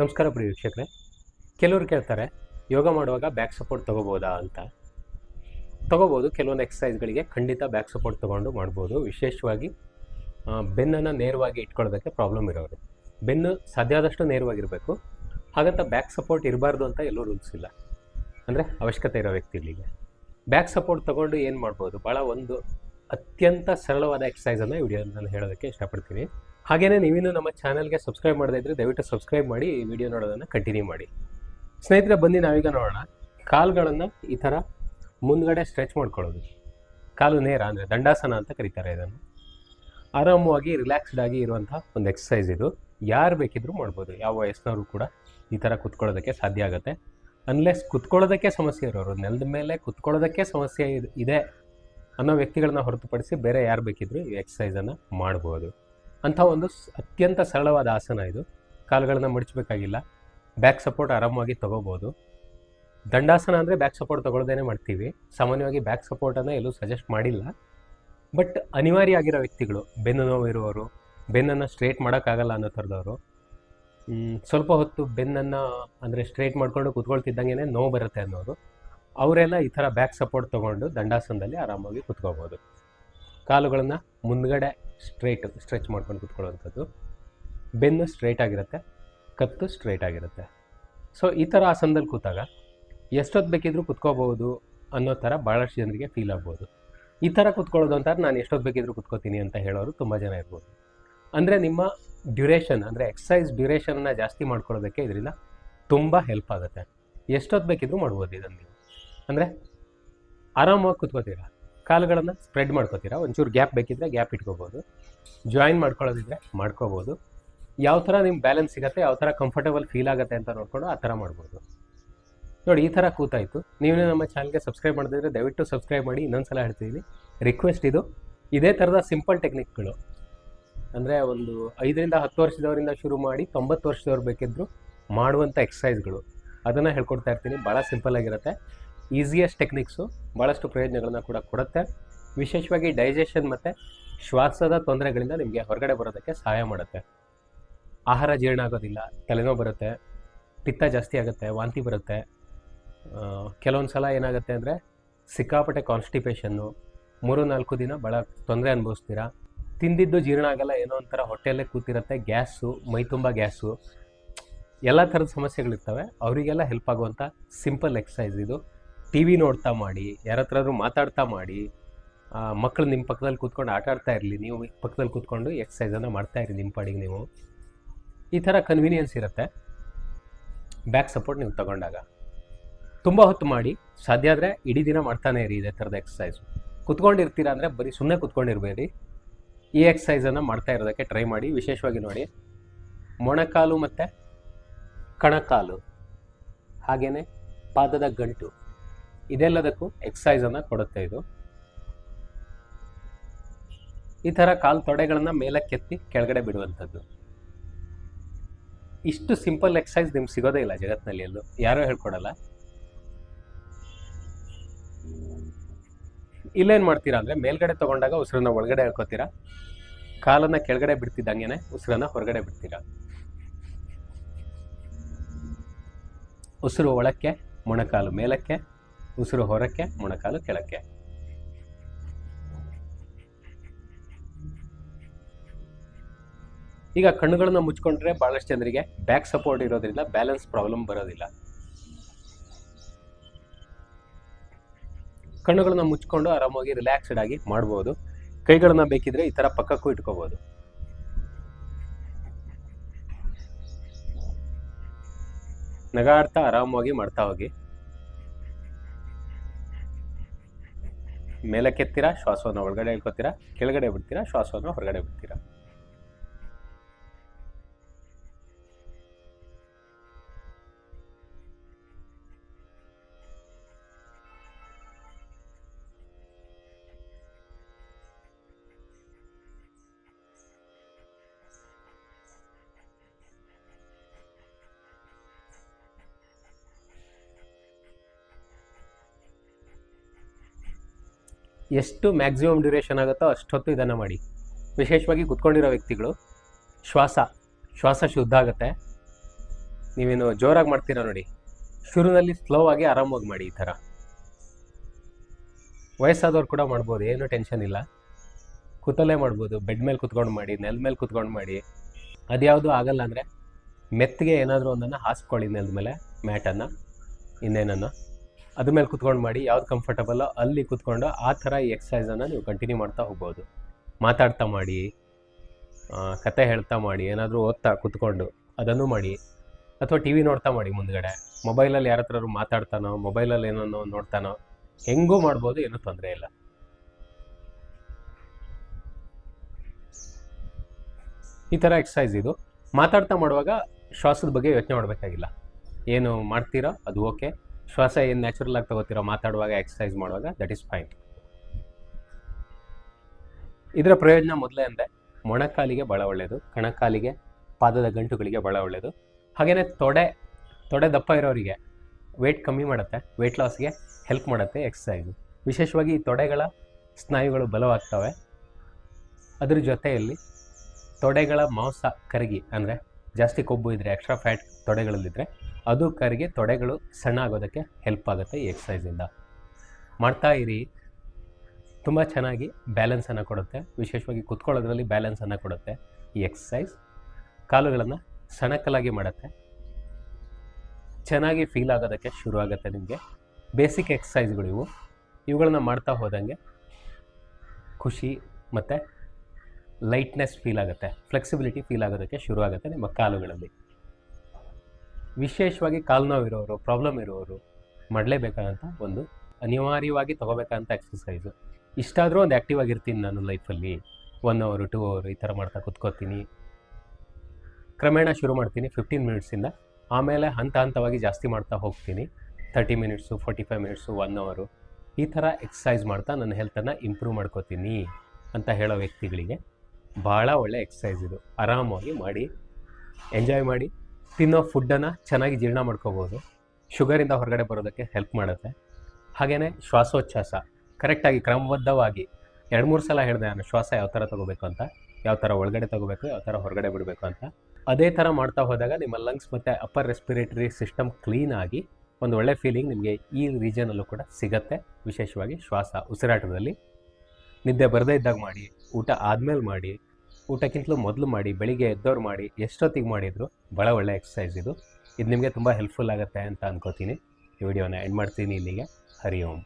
ನಮಸ್ಕಾರ ಪ್ರಿಯ ವೀಕ್ಷಕರೇ. ಕೆಲವರು ಕೇಳ್ತಾರೆ, ಯೋಗ ಮಾಡುವಾಗ ಬ್ಯಾಕ್ ಸಪೋರ್ಟ್ ತಗೋಬೋದಾ ಅಂತ. ತಗೋಬೋದು, ಕೆಲವೊಂದು ಎಕ್ಸಸೈಸ್ಗಳಿಗೆ ಖಂಡಿತ ಬ್ಯಾಕ್ ಸಪೋರ್ಟ್ ತೊಗೊಂಡು ಮಾಡ್ಬೋದು. ವಿಶೇಷವಾಗಿ ಬೆನ್ನನ್ನು ನೇರವಾಗಿ ಇಟ್ಕೊಳ್ಳೋದಕ್ಕೆ ಪ್ರಾಬ್ಲಮ್ ಇರೋರು ಬೆನ್ನು ಸಾಧ್ಯ ಆದಷ್ಟು ನೇರವಾಗಿರಬೇಕು. ಹಾಗಂತ ಬ್ಯಾಕ್ ಸಪೋರ್ಟ್ ಇರಬಾರ್ದು ಅಂತ ಎಲ್ಲೂ ರೂಲ್ಸ್ ಇಲ್ಲ. ಅಂದರೆ ಅವಶ್ಯಕತೆ ಇರೋ ವ್ಯಕ್ತಿಗಳಿಗೆ. ಬ್ಯಾಕ್ ಸಪೋರ್ಟ್ ತೊಗೊಂಡು ಏನು ಮಾಡ್ಬೋದು? ಭಾಳ ಒಂದು ಅತ್ಯಂತ ಸರಳವಾದ ಎಕ್ಸಸೈಸನ್ನು ವಿಡಿಯೋ ನಾನು ಹೇಳೋದಕ್ಕೆ ಇಷ್ಟಪಡ್ತೀನಿ. ಹಾಗೆಯೇ ನೀವಿನ್ನೂ ನಮ್ಮ ಚಾನಲ್ಗೆ ಸಬ್ಸ್ಕ್ರೈಬ್ ಮಾಡದೇ ಇದ್ದರೆ ದಯವಿಟ್ಟು ಸಬ್ಸ್ಕ್ರೈಬ್ ಮಾಡಿ ಈ ವಿಡಿಯೋ ನೋಡೋದನ್ನು ಕಂಟಿನ್ಯೂ ಮಾಡಿ. ಸ್ನೇಹಿತರೆ, ಬನ್ನಿ ನಾವೀಗ ನೋಡೋಣ. ಕಾಲುಗಳನ್ನು ಈ ಥರ ಮುಂದ್ಗಡೆ ಸ್ಟ್ರೆಚ್ ಮಾಡ್ಕೊಳ್ಳೋದು. ಕಾಲು ನೇರ ಅಂದರೆ ದಂಡಾಸನ ಅಂತ ಕರೀತಾರೆ ಇದನ್ನು. ಆರಾಮವಾಗಿ ರಿಲ್ಯಾಕ್ಸ್ಡ್ ಆಗಿ ಇರುವಂಥ ಒಂದು ಎಕ್ಸಸೈಸ್ ಇದು. ಯಾರು ಬೇಕಿದ್ರೂ ಮಾಡ್ಬೋದು. ಯಾವ ವಯಸ್ಸಿನವರು ಕೂಡ ಈ ಥರ ಕುತ್ಕೊಳ್ಳೋದಕ್ಕೆ ಸಾಧ್ಯ ಆಗುತ್ತೆ. ಅನ್ಲೆಸ್ ಕುತ್ಕೊಳ್ಳೋದಕ್ಕೆ ಸಮಸ್ಯೆ ಇರೋರು ನೆಲದ ಮೇಲೆ ಕುತ್ಕೊಳ್ಳೋದಕ್ಕೆ ಸಮಸ್ಯೆ ಇದ್- ಅನ್ನೋ ವ್ಯಕ್ತಿಗಳನ್ನ ಹೊರತುಪಡಿಸಿ ಬೇರೆ ಯಾರು ಬೇಕಿದ್ರೂ ಈ ಎಕ್ಸಸೈಸನ್ನು ಮಾಡ್ಬೋದು. ಅಂಥ ಒಂದು ಅತ್ಯಂತ ಸರಳವಾದ ಆಸನ ಇದು. ಕಾಲುಗಳನ್ನು ಮಡಚಬೇಕಾಗಿಲ್ಲ ಬ್ಯಾಕ್ ಸಪೋರ್ಟ್ ಆರಾಮವಾಗಿ ತೊಗೋಬೋದು. ದಂಡಾಸನ ಅಂದರೆ ಬ್ಯಾಕ್ ಸಪೋರ್ಟ್ ತೊಗೊಳ್ದೇನೆ ಮಾಡ್ತೀವಿ. ಸಾಮಾನ್ಯವಾಗಿ ಬ್ಯಾಕ್ ಸಪೋರ್ಟನ್ನು ಎಲ್ಲೂ ಸಜೆಸ್ಟ್ ಮಾಡಿಲ್ಲ. ಬಟ್ ಅನಿವಾರ್ಯ ಆಗಿರೋ ವ್ಯಕ್ತಿಗಳು, ಬೆನ್ನು ನೋವು ಇರುವವರು ಬೆನ್ನನ್ನು ಸ್ಟ್ರೇಟ್ ಮಾಡೋಕ್ಕಾಗಲ್ಲ ಅನ್ನೋ ಥರದವರು ಸ್ವಲ್ಪ ಹೊತ್ತು ಬೆನ್ನನ್ನು ಅಂದರೆ ಸ್ಟ್ರೇಟ್ ಮಾಡಿಕೊಂಡು ಕುತ್ಕೊಳ್ತಿದ್ದಂಗೆ ನೋವು ಬರುತ್ತೆ ಅನ್ನೋರು ಅವರೆಲ್ಲ ಈ ಥರ ಬ್ಯಾಕ್ ಸಪೋರ್ಟ್ ತೊಗೊಂಡು ದಂಡಾಸನದಲ್ಲಿ ಆರಾಮಾಗಿ ಕುತ್ಕೋಬೋದು. ಕಾಲುಗಳನ್ನು ಮುಂದ್ಗಡೆ ಸ್ಟ್ರೈಟ್ ಸ್ಟ್ರೆಚ್ ಮಾಡ್ಕೊಂಡು ಕುತ್ಕೊಳ್ಳೋವಂಥದ್ದು. ಬೆನ್ನು ಸ್ಟ್ರೈಟ್ ಆಗಿರುತ್ತೆ, ಕತ್ತು ಸ್ಟ್ರೈಟ್ ಆಗಿರುತ್ತೆ. ಸೊ ಈ ಥರ ಆಸನದಲ್ಲಿ ಕೂತಾಗ ಎಷ್ಟೊತ್ತು ಬೇಕಿದ್ರೂ ಕುತ್ಕೋಬಹುದು ಅನ್ನೋ ಥರ ಭಾಳಷ್ಟು ಜನರಿಗೆ ಫೀಲ್ ಆಗ್ಬೋದು. ಈ ಥರ ಕುತ್ಕೊಳ್ಳೋದು ಅಂತಾರೆ ನಾನು ಎಷ್ಟೊತ್ತು ಬೇಕಿದ್ರೂ ಕುತ್ಕೋತೀನಿ ಅಂತ ಹೇಳೋರು ತುಂಬ ಜನ ಇರ್ಬೋದು. ಅಂದರೆ ನಿಮ್ಮ ಡ್ಯೂರೇಷನ್ ಅಂದರೆ ಎಕ್ಸಸೈಸ್ ಡ್ಯುರೇಷನ್ನ ಜಾಸ್ತಿ ಮಾಡ್ಕೊಳ್ಳೋದಕ್ಕೆ ಇದರಿಂದ ತುಂಬ ಹೆಲ್ಪ್ ಆಗುತ್ತೆ. ಎಷ್ಟೊತ್ತು ಬೇಕಿದ್ರೂ ಮಾಡ್ಬೋದು ಇದನ್ನು ನೀವು. ಅಂದರೆ ಆರಾಮಾಗಿ ಕುತ್ಕೋತೀರಾ, ಕಾಲುಗಳನ್ನು ಸ್ಪ್ರೆಡ್ ಮಾಡ್ಕೋತೀರಾ, ಒಂಚೂರು ಗ್ಯಾಪ್ ಬೇಕಿದ್ರೆ ಗ್ಯಾಪ್ ಇಟ್ಕೋಬೋದು, ಜಾಯಿನ್ ಮಾಡ್ಕೊಳ್ಳೋದಿದ್ರೆ ಮಾಡ್ಕೋಬೋದು. ಯಾವ ಥರ ನಿಮ್ಮ ಬ್ಯಾಲೆನ್ಸ್ ಸಿಗುತ್ತೆ, ಯಾವ ಥರ ಕಂಫರ್ಟಬಲ್ ಫೀಲ್ ಆಗುತ್ತೆ ಅಂತ ನೋಡ್ಕೊಂಡು ಆ ಥರ ಮಾಡ್ಬೋದು. ನೋಡಿ, ಈ ಥರ ಕೂತಾಯಿತು. ನೀವೇ ನಮ್ಮ ಚಾನಲ್ಗೆ ಸಬ್ಸ್ಕ್ರೈಬ್ ಮಾಡಿದ್ರೆ ದಯವಿಟ್ಟು ಸಬ್ಸ್ಕ್ರೈಬ್ ಮಾಡಿ ಇನ್ನೊಂದು ಸಲ ಹೇಳ್ತಿದ್ದೀನಿ ರಿಕ್ವೆಸ್ಟ್ ಇದು. ಇದೇ ಥರದ ಸಿಂಪಲ್ ಟೆಕ್ನಿಕ್ಗಳು. ಅಂದರೆ ಒಂದು ಐದರಿಂದ ಹತ್ತು ವರ್ಷದವರಿಂದ ಶುರು ಮಾಡಿ ತೊಂಬತ್ತು ವರ್ಷದವ್ರು ಬೇಕಿದ್ರು ಮಾಡುವಂಥ ಎಕ್ಸಸೈಸ್ಗಳು ಅದನ್ನು ಹೇಳ್ಕೊಡ್ತಾ ಇರ್ತೀನಿ. ಭಾಳ ಸಿಂಪಲ್ ಆಗಿರುತ್ತೆ. ಈಸಿಯೆಸ್ಟ್ ಟೆಕ್ನಿಕ್ಸು ಭಾಳಷ್ಟು ಪ್ರಯೋಜನಗಳನ್ನ ಕೂಡ ಕೊಡುತ್ತೆ. ವಿಶೇಷವಾಗಿ ಡೈಜೆಷನ್ ಮತ್ತು ಶ್ವಾಸದ ತೊಂದರೆಗಳಿಂದ ನಿಮಗೆ ಹೊರಗಡೆ ಬರೋದಕ್ಕೆ ಸಹಾಯ ಮಾಡುತ್ತೆ. ಆಹಾರ ಜೀರ್ಣ ಆಗೋದಿಲ್ಲ, ತಲೆನೋವು ಬರುತ್ತೆ, ಪಿತ್ತ ಜಾಸ್ತಿ ಆಗುತ್ತೆ, ವಾಂತಿ ಬರುತ್ತೆ. ಕೆಲವೊಂದು ಸಲ ಏನಾಗುತ್ತೆ ಅಂದರೆ ಸಿಕ್ಕಾಪಟ್ಟೆ ಕಾನ್ಸ್ಟಿಪೇಷನ್ನು ಮೂರು ನಾಲ್ಕು ದಿನ ಭಾಳ ತೊಂದರೆ ಅನುಭವಿಸ್ತೀರಾ? ತಿಂದಿದ್ದು ಜೀರ್ಣ ಆಗಲ್ಲ ಏನೋ ಒಂಥರ ಹೊಟ್ಟೆಯಲ್ಲೇ ಕೂತಿರುತ್ತೆ. ಗ್ಯಾಸು, ಮೈ ತುಂಬ ಗ್ಯಾಸು. ಎಲ್ಲ ಥರದ ಸಮಸ್ಯೆಗಳಿರ್ತವೆ. ಅವರಿಗೆಲ್ಲ ಹೆಲ್ಪ್ ಆಗುವಂಥ ಸಿಂಪಲ್ ಎಕ್ಸಸೈಸ್ ಇದು. ಟಿ ವಿ ನೋಡ್ತಾ ಮಾಡಿ ಯಾರ ಹತ್ರಾದ್ರೂ ಮಾತಾಡ್ತಾ ಮಾಡಿ ಮಕ್ಕಳು ನಿಮ್ಮ ಪಕ್ಕದಲ್ಲಿ ಕೂತ್ಕೊಂಡು ಆಟ ಆಡ್ತಾ ಇರಲಿ, ನೀವು ಪಕ್ಕದಲ್ಲಿ ಕೂತ್ಕೊಂಡು ಎಕ್ಸಸೈಸನ್ನು ಮಾಡ್ತಾ ಇರಿ ನಿಮ್ಮ ಪಾಡಿಗೆ ನೀವು. ಈ ಥರ ಕನ್ವೀನಿಯನ್ಸ್ ಇರುತ್ತೆ. ಬ್ಯಾಕ್ ಸಪೋರ್ಟ್ ನೀವು ತಗೊಂಡಾಗ. ತುಂಬ ಹೊತ್ತು ಮಾಡಿ, ಸಾಧ್ಯ ಆದರೆ ಇಡೀ ದಿನ ಮಾಡ್ತಾನೆ ಇರಿ ಇದೇ ಥರದ ಎಕ್ಸಸೈಸು ಕೂತ್ಕೊಂಡಿರ್ತೀರ ಅಂದರೆ ಬರೀ ಸುಮ್ಮನೆ ಕುತ್ಕೊಂಡಿರಬೇಡಿ. ಈ ಎಕ್ಸಸೈಸನ್ನು ಮಾಡ್ತಾ ಇರೋದಕ್ಕೆ ಟ್ರೈ ಮಾಡಿ, ವಿಶೇಷವಾಗಿ ನೋಡಿ. ಮೊಣಕಾಲು ಮತ್ತು ಕಣಕಾಲು ಹಾಗೆಯೇ ಪಾದದ ಗಂಟು, ಇದೆಲ್ಲದಕ್ಕೂ ಎಕ್ಸಸೈಸನ್ನು ಕೊಡುತ್ತೆ ಇದು. ಈ ಥರ ಕಾಲು ತೊಡೆಗಳನ್ನು ಮೇಲಕ್ಕೆತ್ತಿ ಕೆಳಗಡೆ ಬಿಡುವಂಥದ್ದು. ಇಷ್ಟು ಸಿಂಪಲ್ ಎಕ್ಸಸೈಸ್ ನಿಮ್ಗೆ ಸಿಗೋದೇ ಇಲ್ಲ ಜಗತ್ತಿನಲ್ಲಿ ಎಲ್ಲೂ. ಯಾರೂ ಹೇಳ್ಕೊಡಲ್ಲ. ಇಲ್ಲೇನು ಮಾಡ್ತೀರಾ ಅಂದರೆ ಮೇಲ್ಗಡೆ ತಗೊಂಡಾಗ ಉಸಿರನ್ನ ಒಳಗಡೆ ಹಾಕೋತೀರಾ? ಕಾಲನ್ನ ಕೆಳಗಡೆ ಬಿಡ್ತಿದ್ದಂಗೆನೆ ಉಸಿರನ್ನ ಹೊರಗಡೆ ಬಿಡ್ತೀರಾ? ಉಸಿರು ಒಳಕ್ಕೆ, ಮೊಣಕಾಲು ಮೇಲಕ್ಕೆ, ಉಸಿರು ಹೊರಕ್ಕೆ, ಮೊಣಕಾಲು ಕೆಳಕ್ಕೆ. ಈಗ ಕಣ್ಣುಗಳನ್ನ ಮುಚ್ಕೊಂಡ್ರೆ ಬಹಳಷ್ಟು ಜನರಿಗೆ ಬ್ಯಾಕ್ ಸಪೋರ್ಟ್ ಇರೋದ್ರಿಂದ ಬ್ಯಾಲೆನ್ಸ್ ಪ್ರಾಬ್ಲಮ್ ಬರೋದಿಲ್ಲ. ಕಣ್ಣುಗಳನ್ನ ಮುಚ್ಕೊಂಡು ಆರಾಮಾಗಿ ರಿಲ್ಯಾಕ್ಸ್ಡ್ ಆಗಿ ಮಾಡ್ಬೋದು. ಕೈಗಳನ್ನ ಬೇಕಿದ್ರೆ ಈ ತರ ಪಕ್ಕಕ್ಕೂ ಇಟ್ಕೋಬಹುದು ನಗಾಡ್ತಾ ಆರಾಮಾಗಿ ಮಾಡ್ತಾ ಹೋಗಿ. ಮೇಲಕ್ಕೆತ್ತೀರಾ, ಶ್ವಾಸವನ್ನು ಒಳಗಡೆ ಇಟ್ಕೋತೀರಾ ಕೆಳಗಡೆ ಬಿಡ್ತೀರಾ, ಶ್ವಾಸವನ್ನು ಹೊರಗಡೆ ಬಿಡ್ತೀರಾ? ಎಷ್ಟು ಮ್ಯಾಕ್ಸಿಮಮ್ ಡ್ಯೂರೇಷನ್ ಆಗುತ್ತೋ ಅಷ್ಟೊತ್ತು ಇದನ್ನು ಮಾಡಿ. ವಿಶೇಷವಾಗಿ ಕುತ್ಕೊಂಡಿರೋ ವ್ಯಕ್ತಿಗಳು, ಶ್ವಾಸ ಶ್ವಾಸ ಶುದ್ಧ ಆಗುತ್ತೆ. ನೀವೇನು ಜೋರಾಗಿ ಮಾಡ್ತೀರಾ ನೋಡಿ. ಶುರುನಲ್ಲಿ ಸ್ಲೋ ಆಗಿ ಆರಾಮವಾಗಿ ಮಾಡಿ ಈ ಥರ. ವಯಸ್ಸಾದವ್ರು ಕೂಡ ಮಾಡ್ಬೋದು, ಏನು ಟೆನ್ಷನ್ ಇಲ್ಲ. ಕೂತಲ್ಲೇ ಮಾಡ್ಬೋದು, ಬೆಡ್ ಮೇಲೆ ಕುತ್ಕೊಂಡು ಮಾಡಿ, ನೆಲ ಮೇಲೆ ಕುತ್ಕೊಂಡು ಮಾಡಿ. ಅದ್ಯಾವುದು ಆಗಲ್ಲ ಅಂದರೆ, ಮೆತ್ತಿಗೆ ಏನಾದರೂ ಒಂದನ್ನು ಹಾಸ್ಕೊಳ್ಳಿ ನೆಲದ ಮೇಲೆ, ಮ್ಯಾಟನ್ನು, ಇನ್ನೇನನ್ನು. ಅದ್ರ ಮೇಲೆ ಕುತ್ಕೊಂಡು ಮಾಡಿ, ಯಾವ್ದು ಕಂಫರ್ಟಬಲ್ ಅಲ್ಲಿ ಕುತ್ಕೊಂಡು ಆ ಥರ ಈ ಎಕ್ಸಸೈಸನ್ನು ನೀವು ಕಂಟಿನ್ಯೂ ಮಾಡ್ತಾ ಹೋಗ್ಬೋದು. ಮಾತಾಡ್ತಾ ಮಾಡಿ ಕತೆ ಹೇಳ್ತಾ ಮಾಡಿ, ಏನಾದರೂ ಓದ್ತಾ ಕುತ್ಕೊಂಡು ಅದನ್ನು ಮಾಡಿ, ಅಥವಾ ಟಿ ವಿ ನೋಡ್ತಾ ಮಾಡಿ ಮುಂದ್ಗಡೆ. ಮೊಬೈಲಲ್ಲಿ ಯಾರ ಹತ್ರ ಮಾತಾಡ್ತಾನೋ ಮೊಬೈಲಲ್ಲಿ ಏನೋ ನೋಡ್ತಾನೋ, ಹೆಂಗೂ ಮಾಡ್ಬೋದು, ಏನೂ ತೊಂದರೆ ಇಲ್ಲ. ಈ ಥರ ಎಕ್ಸಸೈಸ್ ಇದು. ಮಾತಾಡ್ತಾ ಮಾಡುವಾಗ ಶ್ವಾಸದ ಬಗ್ಗೆ ಯೋಚನೆ ಮಾಡಬೇಕಾಗಿಲ್ಲ. ಏನು ಮಾಡ್ತೀರೋ, ಅದು ಓಕೆ. ಶ್ವಾಸ ಏನು ನ್ಯಾಚುರಲ್ ಆಗಿ ತಗೋತಿರೋ ಮಾತಾಡುವಾಗ ಎಕ್ಸಸೈಸ್ ಮಾಡುವಾಗ ದಟ್ ಈಸ್ ಫೈನ್ ಇದರ ಪ್ರಯೋಜನ ಮೊದಲೇ ಅಂದರೆ ಮೊಣಕಾಲಿಗೆ ಭಾಳ ಒಳ್ಳೆಯದು ಕಣಕಾಲಿಗೆ, ಪಾದದ ಗಂಟುಗಳಿಗೆ ಭಾಳ ಒಳ್ಳೆಯದು ಹಾಗೆಯೇ ತೊಡೆ ತೊಡೆ ದಪ್ಪ ಇರೋರಿಗೆ ವೆಯ್ಟ್ ಕಮ್ಮಿ ಮಾಡುತ್ತೆ ವೆಯ್ಟ್ ಲಾಸ್ಗೆ ಹೆಲ್ಪ್ ಮಾಡುತ್ತೆ ಎಕ್ಸಸೈಸು ವಿಶೇಷವಾಗಿ ಈ ತೊಡೆಗಳ ಸ್ನಾಯುಗಳು ಬಲವಾಗ್ತವೆ. ಅದ್ರ ಜೊತೆಯಲ್ಲಿ ತೊಡೆಗಳ ಮಾಂಸ ಕರಗಿ ಅಂದರೆ ಜಾಸ್ತಿ ಕೊಬ್ಬು ಇದ್ದರೆ ಎಕ್ಸ್ಟ್ರಾ ಫ್ಯಾಟ್ ತೊಡೆಗಳಲ್ಲಿದ್ದರೆ ಅದು ಕರಿಗೆ ತೊಡೆಗಳು ಸಣ್ಣ ಆಗೋದಕ್ಕೆ ಹೆಲ್ಪ್ ಆಗುತ್ತೆ ಈ ಎಕ್ಸಸೈಸಿಂದ ಮಾಡ್ತಾ ಇರಿ. ತುಂಬ ಚೆನ್ನಾಗಿ ಬ್ಯಾಲೆನ್ಸನ್ನು ಕೊಡುತ್ತೆ. ವಿಶೇಷವಾಗಿ ಕುತ್ಕೊಳ್ಳೋದ್ರಲ್ಲಿ ಬ್ಯಾಲೆನ್ಸನ್ನು ಕೊಡುತ್ತೆ ಈ ಎಕ್ಸಸೈಸ್ ಕಾಲುಗಳನ್ನು ಸಣಕಲಾಗಿ ಮಾಡುತ್ತೆ. ಚೆನ್ನಾಗಿ ಫೀಲ್ ಆಗೋದಕ್ಕೆ ಶುರು ಆಗುತ್ತೆ ನಿಮಗೆ. ಬೇಸಿಕ್ ಎಕ್ಸಸೈಸ್ಗಳು ಇವು. ಇವುಗಳನ್ನ ಮಾಡ್ತಾ ಹೋದಂಗೆ ಖುಷಿ ಮತ್ತು ಲೈಟ್ನೆಸ್ ಫೀಲ್ ಆಗುತ್ತೆ. ಫ್ಲೆಕ್ಸಿಬಿಲಿಟಿ ಫೀಲ್ ಆಗೋದಕ್ಕೆ ಶುರು ಆಗುತ್ತೆ ನಿಮ್ಮ ಕಾಲುಗಳಲ್ಲಿ. ವಿಶೇಷವಾಗಿ ಕಾಲು ನೋವು ಇರೋರು ಪ್ರಾಬ್ಲಮ್ ಇರೋರು ಮಾಡಲೇಬೇಕಾದಂಥ ಒಂದು ಅನಿವಾರ್ಯವಾಗಿ ತಗೋಬೇಕಂತ ಎಕ್ಸಸೈಸು ಇಷ್ಟಾದರೂ ಒಂದು ಆ್ಯಕ್ಟಿವ್ ಆಗಿರ್ತೀನಿ ನಾನು ಲೈಫಲ್ಲಿ ಒನ್ ಅವರು ಟೂ ಅವರು ಈ ಥರ ಮಾಡ್ತಾ ಕುತ್ಕೋತೀನಿ. ಕ್ರಮೇಣ ಶುರು ಮಾಡ್ತೀನಿ ಫಿಫ್ಟೀನ್ ಮಿನಿಟ್ಸಿಂದ ಆಮೇಲೆ ಹಂತ ಹಂತವಾಗಿ ಜಾಸ್ತಿ ಮಾಡ್ತಾ ಹೋಗ್ತೀನಿ. Thirty minutes forty five minutes one ಅವರು ಈ ಥರ ಎಕ್ಸಸೈಸ್ ಮಾಡ್ತಾ ನನ್ನ ಹೆಲ್ತನ್ನು ಇಂಪ್ರೂವ್ ಮಾಡ್ಕೋತೀನಿ ಅಂತ ಹೇಳೋ ವ್ಯಕ್ತಿಗಳಿಗೆ ಭಾಳ ಒಳ್ಳೆ ಎಕ್ಸಸೈಸ್ ಇದು. ಆರಾಮಾಗಿ ಮಾಡಿ ಎಂಜಾಯ್ ಮಾಡಿ. ತಿನ್ನೋ ಫುಡ್ಡನ್ನು ಚೆನ್ನಾಗಿ ಜೀರ್ಣ ಮಾಡ್ಕೋಬೋದು. ಶುಗರಿಂದ ಹೊರಗಡೆ ಬರೋದಕ್ಕೆ ಹೆಲ್ಪ್ ಮಾಡುತ್ತೆ. ಹಾಗೆಯೇ ಶ್ವಾಸೋಚ್ಛಾಸ ಕರೆಕ್ಟಾಗಿ ಕ್ರಮಬದ್ಧವಾಗಿ ಎರಡು ಮೂರು ಸಲ ಹೇಳಿದೆ ನಾನು, ಶ್ವಾಸ ಯಾವ ಥರ ತಗೋಬೇಕು ಅಂತ, ಯಾವ ಥರ ಒಳಗಡೆ ತಗೋಬೇಕು, ಯಾವ ಥರ ಹೊರಗಡೆ ಬಿಡಬೇಕು ಅಂತ. ಅದೇ ಥರ ಮಾಡ್ತಾ ಹೋದಾಗ ನಿಮ್ಮ ಲಂಗ್ಸ್ ಮತ್ತು ಅಪ್ಪರ್ ರೆಸ್ಪಿರೇಟರಿ ಸಿಸ್ಟಮ್ ಕ್ಲೀನ್ ಆಗಿ ಒಂದು ಒಳ್ಳೆ ಫೀಲಿಂಗ್ ನಿಮಗೆ ಈ ರೀಜನಲ್ಲೂ ಕೂಡ ಸಿಗತ್ತೆ. ವಿಶೇಷವಾಗಿ ಶ್ವಾಸ ಉಸಿರಾಟದಲ್ಲಿ. ನಿದ್ದೆ ಬರದೇ ಇದ್ದಾಗ ಮಾಡಿ, ಊಟ ಆದಮೇಲೆ ಮಾಡಿ ಊಟಕ್ಕಿಂತಲೂ ಮೊದಲು ಮಾಡಿ, ಬೆಳಿಗ್ಗೆ ಎದ್ದವ್ರು ಮಾಡಿ ಎಷ್ಟೊತ್ತಿಗೆ ಮಾಡಿದ್ರು ಭಾಳ ಒಳ್ಳೆ ಎಕ್ಸಸೈಸ್ ಇದು. ಇದು ನಿಮಗೆ ತುಂಬ ಹೆಲ್ಪ್ಫುಲ್ ಆಗುತ್ತೆ ಅಂತ ಅನ್ಕೋತೀನಿ. ಈ ವಿಡಿಯೋನ ಎಂಡ್ ಮಾಡ್ತೀನಿ ಇಲ್ಲಿಗೆ. ಹರಿ ಓಂ.